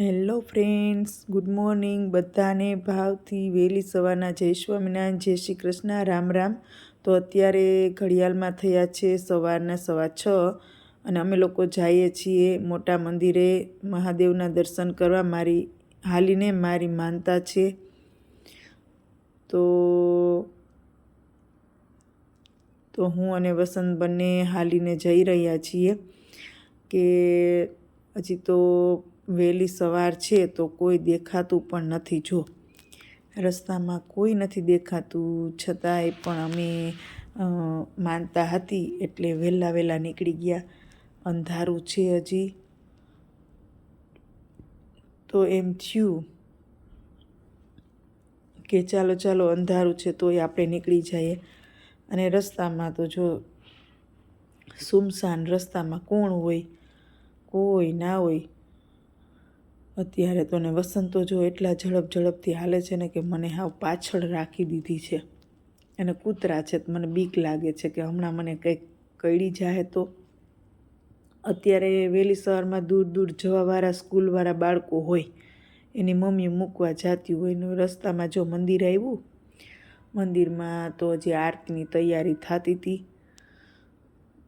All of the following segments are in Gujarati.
Hello friends, good morning. બધાને ભાવથી વહેલી સવારના જય સ્વામિનારાયણ, જય શ્રી કૃષ્ણ. રામ રામ. તો અત્યારે ઘડિયાળમાં થયા છે સવારના સવા છ અને અમે લોકો જઈએ છીએ મોટા મંદિરે મહાદેવના દર્શન કરવા. મારી, હાલીને મારી માનતા છે. તો તો હું અને વસંત બંને હાલીને જઈ રહ્યા છીએ કે હજી તો વહેલી સવાર છે તો કોઈ દેખાતું પણ નથી. જો રસ્તામાં કોઈ નથી દેખાતું, છતાંય પણ અમે માનતા હતી એટલે વહેલા વહેલા નીકળી ગયા. અંધારું છે હજી. તો એમ થયું કે ચાલો ચાલો અંધારું છે તોય આપણે નીકળી જઈએ. અને રસ્તામાં તો જો સુમસાન રસ્તામાં કોણ હોય? કોઈ ના હોય. અત્યારે તો ને વસંતો જો એટલા ઝડપ ઝડપથી હાલે છે ને કે મને હાવ પાછળ રાખી દીધી છે. અને કૂતરા છે મને બીક લાગે છે કે હમણાં મને કંઈક કઈડી જાય તો. અત્યારે વહેલી સવારમાં દૂર દૂર જવાવાળા સ્કૂલવાળા બાળકો હોય, એની મમ્મી મૂકવા જતી હોય ને રસ્તામાં જો મંદિર આવ્યું, મંદિરમાં તો હજી આરતીની તૈયારી થતી હતી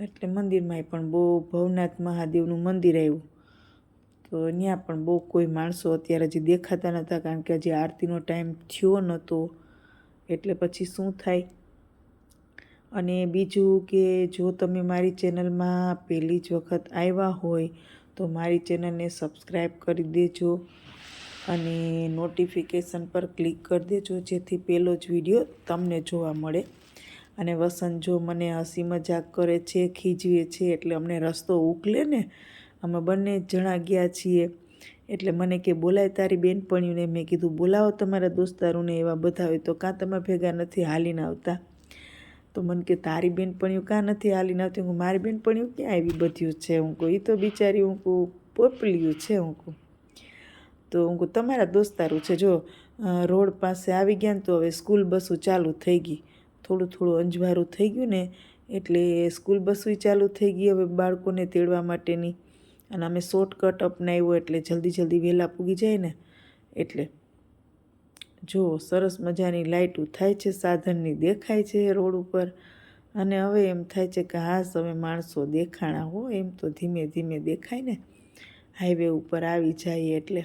એટલે મંદિરમાં પણ બહુ ભવનાથ મહાદેવનું મંદિર આવ્યું. તો ત્યાં પણ બહુ કોઈ માણસો અત્યારે હજી દેખાતા નહોતા કારણ કે હજી આરતીનો ટાઈમ થયો નહોતો એટલે પછી શું થાય? અને બીજું કે જો તમે મારી ચેનલમાં પહેલી જ વખત આવ્યા હોય તો મારી ચેનલને સબસ્ક્રાઈબ કરી દેજો અને નોટિફિકેશન પર ક્લિક કરી દેજો, જેથી પહેલો જ વીડિયો તમને જોવા મળે. અને વસંત જો મને હસી મજાક કરે છે, ખીજવે છે, એટલે અમને રસ્તો ઉકલે ને અમે બંને જણા ગયા છીએ. એટલે મને કે, બોલાય તારી બેનપણીઓને. મેં કીધું, બોલાવો તમારા દોસ્તારોને એવા બધા હોય તો કાં તમે ભેગા નથી હાલીને આવતા? તો મને કે, તારી બેનપણીઓ કાં નથી હાલીને આવતી? હું, મારી બેનપણીઓ ક્યાં આવી બધ્યું છે હું કહું એ તો બિચારી હું કહું પોપલિયું છે હું કહું તો હું કહું તમારા દોસ્તારું છે. જો રોડ પાસે આવી ગયા ને તો હવે સ્કૂલ બસો ચાલુ થઈ ગઈ. થોડું થોડું અંજવારું થઈ ગયું ને, એટલે સ્કૂલ બસો ચાલુ થઈ ગઈ હવે બાળકોને તેડવા માટેની. અને અમે શોર્ટકટ અપનાવ્યો એટલે જલ્દી જલ્દી વહેલા પૂગી જાય ને, એટલે જો સરસ મજાની લાઇટો થાય છે, સાધનની દેખાય છે રોડ ઉપર, અને હવે એમ થાય છે કે હા, હવે માણસો દેખાણા હો, એમ તો ધીમે ધીમે દેખાય ને હાઈવે ઉપર આવી જાય એટલે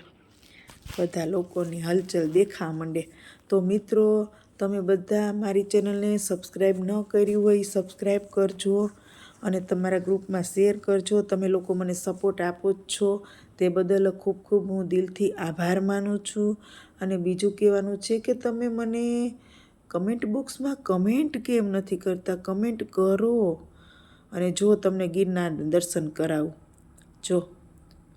બધા લોકોની હલચલ દેખા માંડે. તો મિત્રો, તમે બધા મારી ચેનલને સબસ્ક્રાઈબ ન કરી હોય સબસ્ક્રાઈબ કરજો. અને તમારા ગ્રુપમાં શેર કરજો. તમે લોકો મને સપોર્ટ આપો જ છો. તે બદલ ખૂબ ખૂબ હું દિલથી આભાર માનું છું. અને બીજું કહેવાનું છે કે તમે મને કમેન્ટ બોક્સમાં કમેન્ટ કેમ નથી કરતા? કમેન્ટ કરો. અને જો તમને ગિરનાર દર્શન કરાવું. જો,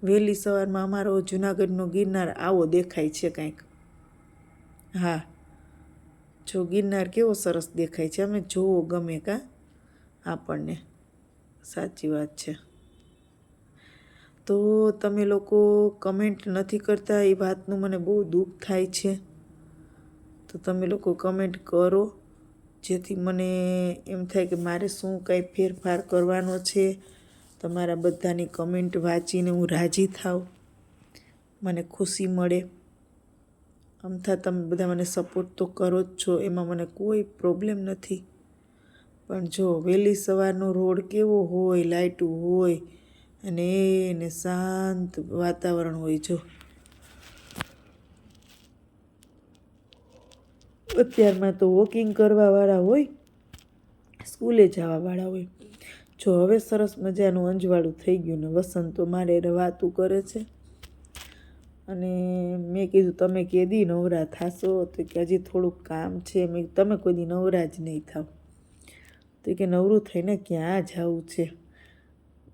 વહેલી સવારમાં અમારો જુનાગઢનો ગિરનાર આવો દેખાય છે કાંઈક. હા, જો ગિરનાર કેવો સરસ દેખાય છે. અમે જોવો ગમે કાં આપણને. સાચી વાત છે. તો તમે લોકો કમેન્ટ નથી કરતા? એ વાતનું મને બહુ દુઃખ થાય છે. તો તમે લોકો કમેન્ટ કરો. જેથી મને એમ થાય કે મારે શું કાંઈ ફેરફાર કરવાનો છે? તમારા બધાની કમેન્ટ વાંચીને હું રાજી થાવ મને ખુશી મળે. અમથા તમે બધા મને સપોર્ટ તો કરો જ છો. એમાં મને કોઈ પ્રોબ્લેમ નથી. પણ જો વહેલી સવારનો રોડ કેવો હોય, લાઇટું હોય અને એને શાંત વાતાવરણ હોય જો. અત્યારમાં તો વોકિંગ કરવાવાળા હોય, સ્કૂલે જવાવાળા હોય. જો હવે સરસ મજાનું અંજવાળું થઈ ગયું ને વસંત તો મારે વાતું કરે છે. અને મેં કીધું તમે કેદી નવરા થાશો તો કે હજી થોડુંક કામ છે. મેં તમે કોઈ દી નવરા જ નહીં થાવ. તો કે નવરું થઈને ક્યાં જવું છે?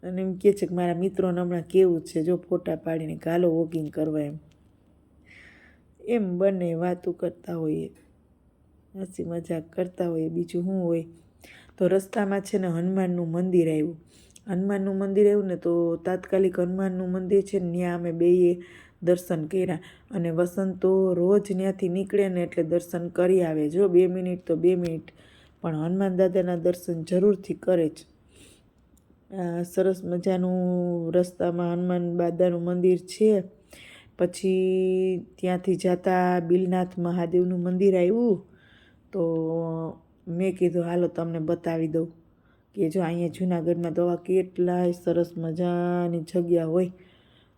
અને એમ કહે છે કે મારા મિત્રોને હમણાં કેવું છે? જો ફોટા પાડીને ગાલો વોકિંગ કરવા એમ. એમ બંને વાતો કરતા હોઈએ. હસી મજાક કરતા હોઈએ. બીજું શું હોય? તો રસ્તામાં છે ને હનુમાનનું મંદિર આવ્યું. હનુમાનનું મંદિર આવ્યું ને તો તાત્કાલિક હનુમાનનું મંદિર છે ને ત્યાં અમે બેએ દર્શન કર્યા. અને વસંત તો રોજ ત્યાંથી નીકળે ને એટલે દર્શન કરી આવે. જો બે મિનિટ તો બે મિનિટ પણ હનુમાન દાદાના દર્શન જરૂરથી કરે જ સરસ મજાનું રસ્તામાં હનુમાન દાદાનું મંદિર છે. પછી ત્યાંથી જતા બિલનાથ મહાદેવનું મંદિર આવ્યું તો મેં કીધું, હાલો, તમને બતાવી દઉં કે જો અહીંયા જુનાગઢમાં તો આવા કેટલાય સરસ મજાની જગ્યા હોય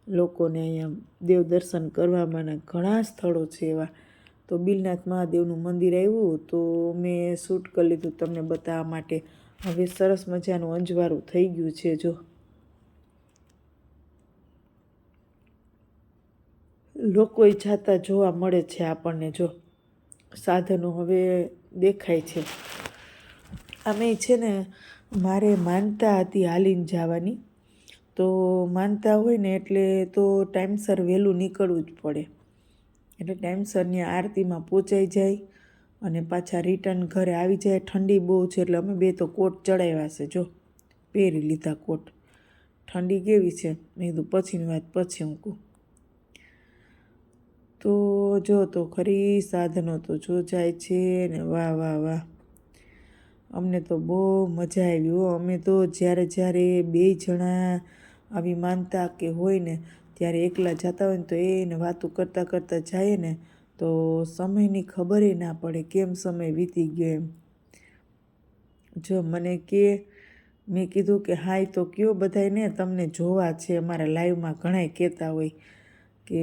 લોકોને અહીંયા દેવ દર્શન કરવામાંના ઘણા સ્થળો છે એવા. તો બિલનાથ મહાદેવનું મંદિર આવ્યું તો મેં શૂટ કરી લીધું તમને બતાવવા માટે. હવે સરસ મજાનું અંજવાળું થઈ ગયું છે, જો. લોકો જાતા જોવા મળે છે આપણને, જો. સાધનો હવે દેખાય છે. અમે છે ને, મારે માનતા હતી હાલીને જવાની. તો માનતા હોય ને એટલે તો ટાઈમસર વહેલું નીકળવું જ પડે. એટલે ટાઈમસરની આરતીમાં પહોંચાઈ જાય અને પાછા રિટર્ન ઘરે આવી જાય. ઠંડી બહુ છે એટલે અમે બે તો કોટ ચડાવ્યા છે, જો. પહેરી લીધા કોટ. ઠંડી કેવી છે? મેં કીધું, પછીની વાત પછી હું કહું. તો જો તો ખરી સાધનો તો જો જાય છે ને, વાહ વાહ વાહ. અમને તો બહુ મજા આવી હો. અમે તો જ્યારે જ્યારે બે જણા આવી માનતા કે હોય ને ત્યારે એકલા જતા હોય ને તો એને વાતો કરતાં કરતાં જાય ને તો સમયની ખબર ના પડે કેમ સમય વીતી ગયો એમ. જો મને કે, મેં કીધું કે હાય તો કયો બધાને તમને જોવા છે અમારા લાઈવમાં ઘણાય કહેતા હોય કે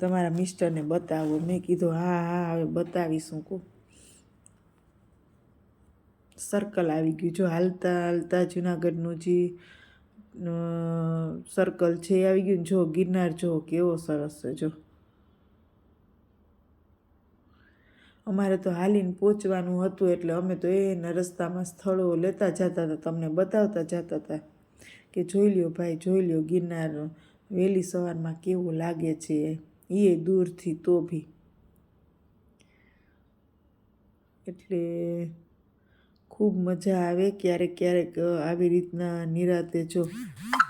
તમારા મિસ્ટરને બતાવો. મેં કીધું હા હા, હવે બતાવીશું કહું. સર્કલ આવી ગયું. જો હાલતા હાલતા જુનાગઢનું જે સર્કલ છે આવી ગયું જો ગિરનાર જો કેવો સરસ છે જો. અમારે તો હાલીને પહોંચવાનું હતું એટલે અમે તો એના રસ્તામાં સ્થળો લેતા જતા હતા, તમને બતાવતા જતા હતા. કે જોઈ લ્યો ભાઈ, જોઈ લ્યો ગિરનાર વહેલી સવારમાં કેવું લાગે છે. એ દૂરથી તો બી એટલે ખૂબ મજા આવે ક્યારેક ક્યારેક આવી રીતના નિરાતે જો.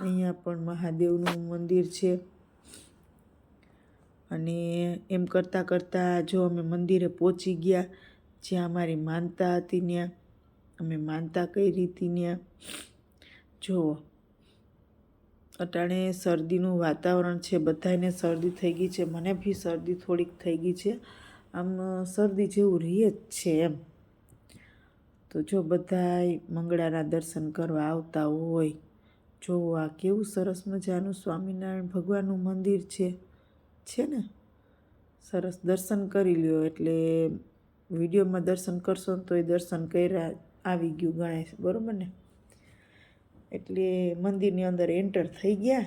અહીંયા પણ મહાદેવનું મંદિર છે. અને એમ કરતાં કરતાં જો અમે મંદિરે પહોંચી ગયા, જ્યાં અમારી માનતા હતી ત્યાં. અમે માનતા કરી હતી ત્યાં. જુઓ. અટાણે શરદીનું વાતાવરણ છે બધાને શરદી થઈ ગઈ છે, મને બી શરદી થોડીક થઈ ગઈ છે. આમ શરદી જેવું રહે જ છે એમ. તો જો બધાય મંગળાના દર્શન કરવા આવતા હોય જો આ કેવું સરસ મજાનું સ્વામિનારાયણ ભગવાનનું મંદિર છે. છે ને? સરસ દર્શન કરી લ્યો એટલે વિડીયોમાં દર્શન કરશો ને તો એ દર્શન કર્યા આવી ગયું ગણાય, બરાબર ને? એટલે મંદિરની અંદર એન્ટર થઈ ગયા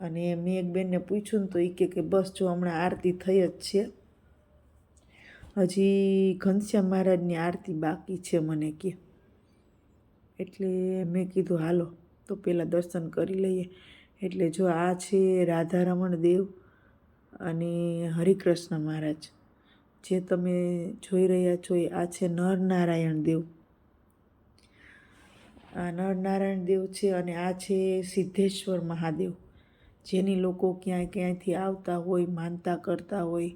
અને મેં એક બેનને પૂછ્યું ને તો એ કે બસ જો હમણાં આરતી થઈ જ છે. હજી ઘનશ્યામ મહારાજની આરતી બાકી છે મને કે. એટલે મેં કીધું, હાલો, તો પહેલાં દર્શન કરી લઈએ. એટલે જો આ છે રાધારમણ દેવ અને હરિકૃષ્ણ મહારાજ, જે તમે જોઈ રહ્યા છો એ આ છે નરનારાયણ દેવ. આ નરનારાયણ દેવ છે અને આ છે સિદ્ધેશ્વર મહાદેવ, જેની લોકો ક્યાંય ક્યાંયથી આવતા હોય, માનતા કરતા હોય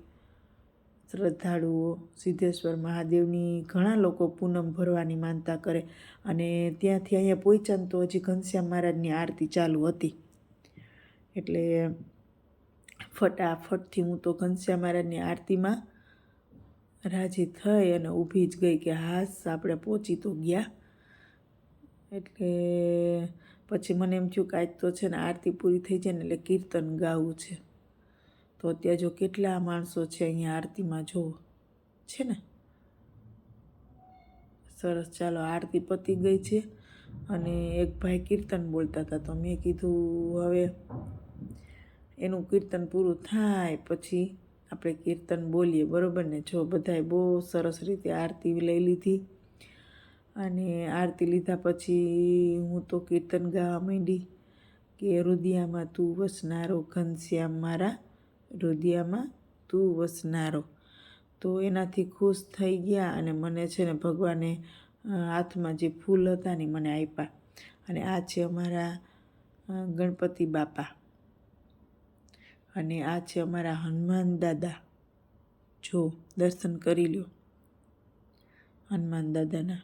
શ્રદ્ધાળુઓ સિદ્ધેશ્વર મહાદેવની ઘણા લોકો પૂનમ ભરવાની માનતા કરે અને ત્યાંથી અહીંયા પહોંચ્યા તો હજી ઘનશ્યામ મહારાજની આરતી ચાલુ હતી. એટલે ફટાફટથી હું તો ઘનશ્યામ મહારાજની આરતીમાં રાજી થઈ અને ઊભી જ ગઈ કે હાસ, આપણે પહોંચી તો ગયા. એટલે પછી મને એમ થયું કે આજ તો છે ને આરતી પૂરી થઈ જાય ને એટલે કીર્તન ગાવું છે. તો અત્યારે જો કેટલા માણસો છે અહીંયા આરતીમાં જોવો છે ને? સરસ. ચાલો, આરતી પતી ગઈ છે અને એક ભાઈ કીર્તન બોલતા હતા. તો મેં કીધું, હવે એનું કીર્તન પૂરું થાય પછી આપણે કીર્તન બોલીએ. બરાબર ને? જો બધાએ બહુ સરસ રીતે આરતી લઈ લીધી અને આરતી લીધા પછી હું તો કીર્તન ગાવા માંડી કે, રુદિયામાં તું વસનારો ઘનશ્યામ મારા રુદિયામાં, તું વસનારો. તો એનાથી ખુશ થઈ ગયા અને મને છે ને ભગવાને હાથમાં જે ફૂલ હતા ને મને આપ્યા અને આ છે અમારા ગણપતિ બાપા. અને આ છે અમારા હનુમાન દાદા. જો, દર્શન કરી લ્યો. હનુમાન દાદાના.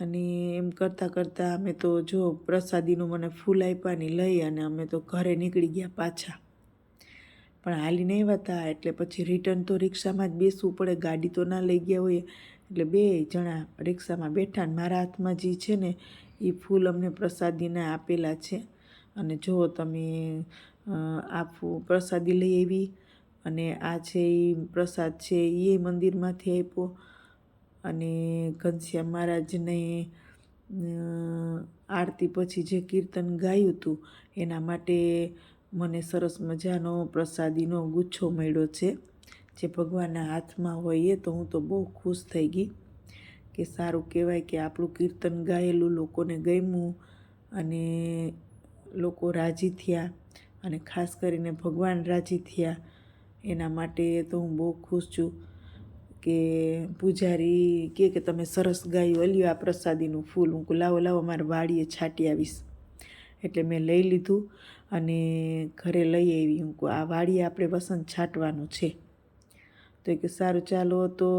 અને એમ કરતાં કરતાં અમે તો જો પ્રસાદીનું મને ફૂલ આપ્યાની લઈ અને અમે તો ઘરે નીકળી ગયા પાછા. પણ હાલી નહીં વતા, એટલે પછી રિટર્ન તો રિક્ષામાં જ બેસવું પડે, ગાડી તો ના લઈ ગયા હોઈએ એટલે બે જણા રિક્ષામાં બેઠા મારા હાથમાં જે છે ને, એ ફૂલ અમને પ્રસાદીના આપેલા છે. અને જો તમે આ પ્રસાદી લઈ આવી અને આ છે એ પ્રસાદ છે એ મંદિરમાંથી આપ્યો. અને ઘનશ્યામ મહારાજને આરતી પછી જે કીર્તન ગાયું હતું, એના માટે મને સરસ મજાનો પ્રસાદીનો ગુચ્છો મળ્યો છે, જે ભગવાનના હાથમાં હોય એ તો હું તો બહુ ખુશ થઈ ગઈ કે સારું કહેવાય કે આપણું કીર્તન ગાયેલું લોકોને ગમ્યું અને લોકો રાજી થયા અને ખાસ કરીને ભગવાન રાજી થયા. એના માટે તો હું બહુ ખુશ છું કે પૂજારી કે તમે સરસ ગાયું, અલ્યો આ પ્રસાદીનું ફૂલ. હું લાવો લાવો, મારે વાડીએ છાંટી આવીશ. એટલે મેં લઈ લીધું અને ઘરે લઈ આવી હું આ વાડીએ આપણે વસંત છાંટવાનું છે. તો એ કે, સારું, ચાલો તો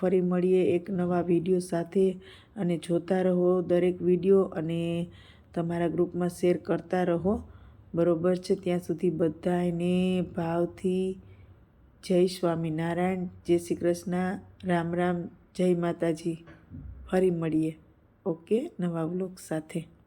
ફરી મળીએ એક નવા વીડિયો સાથે અને જોતા રહો દરેક વીડિયો અને તમારા ગ્રુપમાં શેર કરતા રહો. બરોબર છે, ત્યાં સુધી બધાને ભાવથી જય સ્વામિનારાયણ, જય શ્રી કૃષ્ણ, રામ રામ, જય માતાજી. ફરી મળીએ, ઓકે, નવા વ્લોગ સાથે.